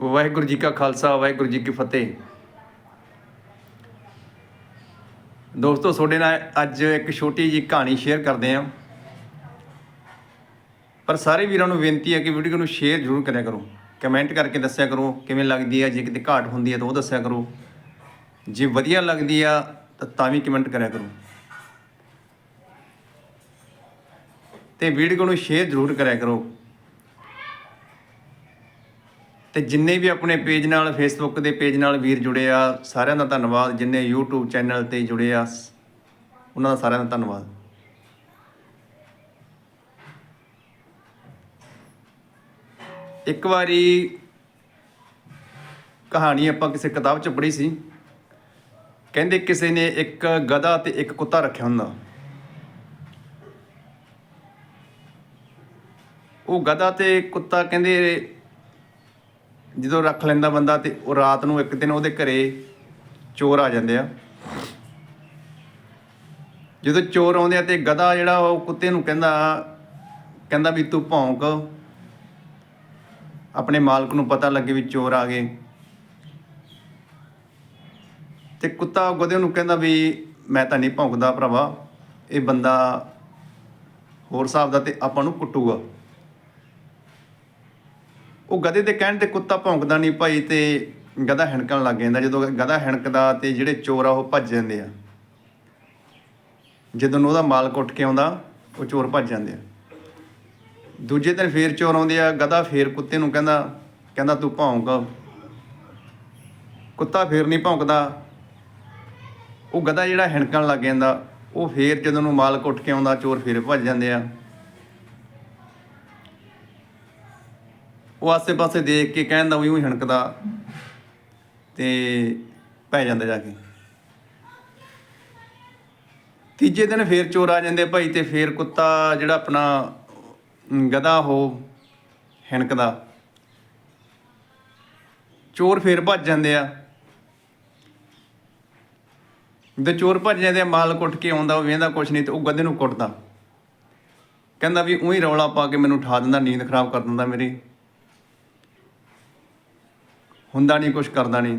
ਵਾਹਿਗੁਰੂ ਜੀ ਕਾ ਖਾਲਸਾ, ਵਾਹਿਗੁਰੂ ਜੀ ਕੀ ਫਤਿਹ। ਦੋਸਤੋ, ਤੁਹਾਡੇ ਨਾਲ ਅੱਜ ਇੱਕ ਛੋਟੀ ਜੀ ਕਹਾਣੀ ਸ਼ੇਅਰ ਕਰਦੇ ਹਾਂ। ਪਰ ਸਾਰੇ ਵੀਰਾਂ ਨੂੰ ਬੇਨਤੀ ਹੈ ਕਿ ਵੀਡੀਓ ਨੂੰ ਸ਼ੇਅਰ ਜ਼ਰੂਰ ਕਰਿਆ ਕਰੋ। ਕਮੈਂਟ ਕਰਕੇ ਦੱਸਿਆ ਕਰੋ, ਕਿਵੇਂ ਲੱਗਦੀ ਹੈ, ਜੇ ਕਿਤੇ ਘਾਟ ਹੁੰਦੀ ਹੈ ਤਾਂ ਉਹ ਦੱਸਿਆ ਕਰੋ। ਜੇ ਵਧੀਆ ਲੱਗਦੀ ਆ, ਤਾਂ ਤਾਂ ਵੀ ਕਮੈਂਟ ਕਰਿਆ ਕਰੋ। ਤੇ ਵੀਡੀਓ ਨੂੰ ਸ਼ੇਅਰ ਜ਼ਰੂਰ ਕਰਿਆ ਕਰੋ। ਤੇ ਜਿੰਨੇ ਵੀ ਆਪਣੇ ਪੇਜ ਨਾਲ ਫੇਸਬੁੱਕ ਦੇ ਪੇਜ ਨਾਲ ਵੀਰ ਜੁੜੇ ਆ, ਸਾਰਿਆਂ ਦਾ ਧੰਨਵਾਦ। ਜਿੰਨੇ YouTube ਚੈਨਲ ਤੇ ਜੁੜੇ ਆ ਉਹਨਾਂ ਦਾ ਸਾਰਿਆਂ ਦਾ ਧੰਨਵਾਦ। ਇੱਕ ਵਾਰੀ ਕਹਾਣੀ ਆਪਾਂ ਕਿਸੇ ਕਿਤਾਬ 'ਚ ਪੜ੍ਹੀ ਸੀ। ਕਹਿੰਦੇ ਕਿਸੇ ਨੇ ਇੱਕ ਗਧਾ ਤੇ ਇੱਕ ਕੁੱਤਾ ਰੱਖਿਆ ਹੁੰਦਾ। ਉਹ ਗਧਾ ਤੇ ਕੁੱਤਾ ਕਹਿੰਦੇ ਜਦੋਂ ਰੱਖ ਲੈਂਦਾ ਬੰਦਾ ਤੇ ਉਹ ਰਾਤ ਨੂੰ ਇੱਕ ਦਿਨ ਉਹਦੇ ਘਰੇ ਚੋਰ ਆ ਜਾਂਦੇ ਆ। ਜਦੋਂ ਚੋਰ ਆਉਂਦੇ ਆ ਤੇ ਗਧਾ ਜਿਹੜਾ ਉਹ ਕੁੱਤੇ ਨੂੰ ਕਹਿੰਦਾ ਕਹਿੰਦਾ ਵੀ ਤੂੰ ਭੌਂਕ। ਆਪਣੇ ਮਾਲਕ ਨੂੰ ਪਤਾ ਲੱਗੇ ਵੀ ਚੋਰ ਆ ਗਏ। ਤੇ ਕੁੱਤਾ ਗਧੇ ਨੂੰ ਕਹਿੰਦਾ ਵੀ ਮੈਂ ਤਾਂ ਨਹੀਂ ਭੌਂਕਦਾ ਭਰਾਵਾ, ਇਹ ਬੰਦਾ ਹੋਰ ਹਿਸਾਬ ਦਾ ਤੇ ਆਪਾਂ ਨੂੰ ਕੁੱਟੂਗਾ। ਉਹ ਗਧੇ ਦੇ ਕਹਿਣ ਤੇ ਕੁੱਤਾ ਭੌਂਕਦਾ ਨਹੀਂ ਭਾਈ ਤੇ ਗਧਾ ਹਣਕਣ ਲੱਗ ਜਾਂਦਾ। ਜਦੋਂ ਗਧਾ ਹਣਕਦਾ ਤੇ ਜਿਹੜੇ ਚੋਰ ਆ ਉਹ ਭੱਜ ਜਾਂਦੇ ਆ। ਜਦੋਂ ਉਹਦਾ ਮਾਲਕ ਉੱਠ ਕੇ ਆਉਂਦਾ, ਉਹ ਚੋਰ ਭੱਜ ਜਾਂਦੇ ਆ। ਦੂਜੇ ਦਿਨ ਫੇਰ ਚੋਰ ਆਉਂਦੇ ਆ, ਗਧਾ ਫੇਰ ਕੁੱਤੇ ਨੂੰ ਕਹਿੰਦਾ ਕਹਿੰਦਾ ਤੂੰ ਭੌਂਕ। ਕੁੱਤਾ ਫੇਰ ਨਹੀਂ ਭੌਂਕਦਾ। ਉਹ ਗਧਾ ਜਿਹੜਾ ਹਣਕਣ ਲੱਗ ਜਾਂਦਾ, ਉਹ ਫੇਰ ਜਦੋਂ ਨੂੰ ਮਾਲਕ ਉੱਠ ਕੇ ਆਉਂਦਾ, ਚੋਰ ਫੇਰ ਭੱਜ ਜਾਂਦੇ ਆ। ਉਹ ਆਸੇ-ਪਾਸੇ ਦੇਖ ਕੇ ਕਹਿੰਦਾ ਵੀ ਉਹ ਹਣਕਦਾ ਤੇ ਪੈ ਜਾਂਦਾ ਜਾ ਕੇ। ਤੀਜੇ ਦਿਨ ਫੇਰ ਚੋਰ ਆ ਜਾਂਦੇ ਭਾਈ ਤੇ ਫੇਰ ਕੁੱਤਾ ਜਿਹੜਾ ਆਪਣਾ ਅਮ, ਗਧਾ ਉਹ ਹਣਕਦਾ। ਚੋਰ ਫੇਰ ਭੱਜ ਜਾਂਦੇ ਆ। ਜਦੋਂ ਚੋਰ ਭੱਜ ਜਾਂਦੇ ਆ ਮਾਲਕ ਉੱਠ ਕੇ ਆਉਂਦਾ ਉਹ ਵੇਂਦਾ ਕੁਛ ਨਹੀਂ ਤੇ ਉਹ ਗਧੇ ਨੂੰ ਕੁੱਟਦਾ। ਕਹਿੰਦਾ ਵੀ ਉਹੀ ਰੌਲਾ ਪਾ ਕੇ ਮੈਨੂੰ ਉਠਾ ਦਿੰਦਾ ਨੀਂਦ ਖਰਾਬ ਕਰ ਦਿੰਦਾ ਮੇਰੀ। ਹੁੰਦਾ ਨਹੀਂ, ਕੁਛ ਕਰਦਾ ਨਹੀਂ।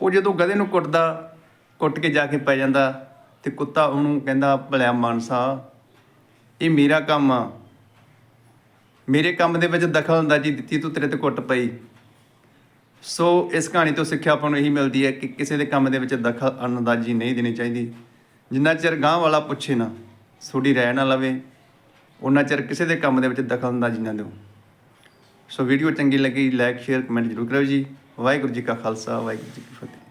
ਉਹ ਜਦੋਂ ਗਧੇ ਨੂੰ ਕੁੱਟਦਾ, ਕੁੱਟ ਕੇ ਜਾ ਕੇ ਪੈ ਜਾਂਦਾ ਤੇ ਕੁੱਤਾ ਉਹਨੂੰ ਕਹਿੰਦਾ, ਭਲਿਆ ਮਾਨਸਾ, ਇਹ ਮੇਰਾ ਕੰਮ ਆ। ਮੇਰੇ ਕੰਮ ਦੇ ਵਿੱਚ ਦਖਲ ਅੰਦਾਜ਼ੀ ਦਿੱਤੀ ਤੂੰ ਤੇਰੇ ਤੇ ਕੁੱਟ ਪਈ। ਸੋ ਇਸ ਕਹਾਣੀ ਤੋਂ ਸਿੱਖਿਆ ਆਪਾਂ ਨੂੰ ਇਹੀ ਮਿਲਦੀ ਹੈ ਕਿ ਕਿਸੇ ਦੇ ਕੰਮ ਦੇ ਵਿੱਚ ਦਖਲ ਅੰਦਾਜ਼ੀ ਨਹੀਂ ਦੇਣੀ ਚਾਹੀਦੀ। ਜਿੰਨਾ ਚਿਰ ਗਾਂਹ ਵਾਲਾ ਪੁੱਛੇ ਨਾ ਤੁਹਾਡੀ ਰਹਿ ਨਾ ਲਵੇ ਉਹਨਾਂ ਚਿਰ ਕਿਸੇ ਦੇ ਕੰਮ ਦੇ ਵਿੱਚ ਦਖਲ ਅੰਦਾਜ਼ੀ ਨਾ ਦਿਓ। ਸੋ ਵੀਡੀਓ ਚੰਗੀ ਲੱਗੀ ਲਾਈਕ ਸ਼ੇਅਰ ਕਮੈਂਟ ਜ਼ਰੂਰ ਕਰਿਓ ਜੀ। ਵਾਹਿਗੁਰੂ ਜੀ ਕਾ ਖਾਲਸਾ, ਵਾਹਿਗੁਰੂ ਜੀ ਕੀ ਫਤਿਹ।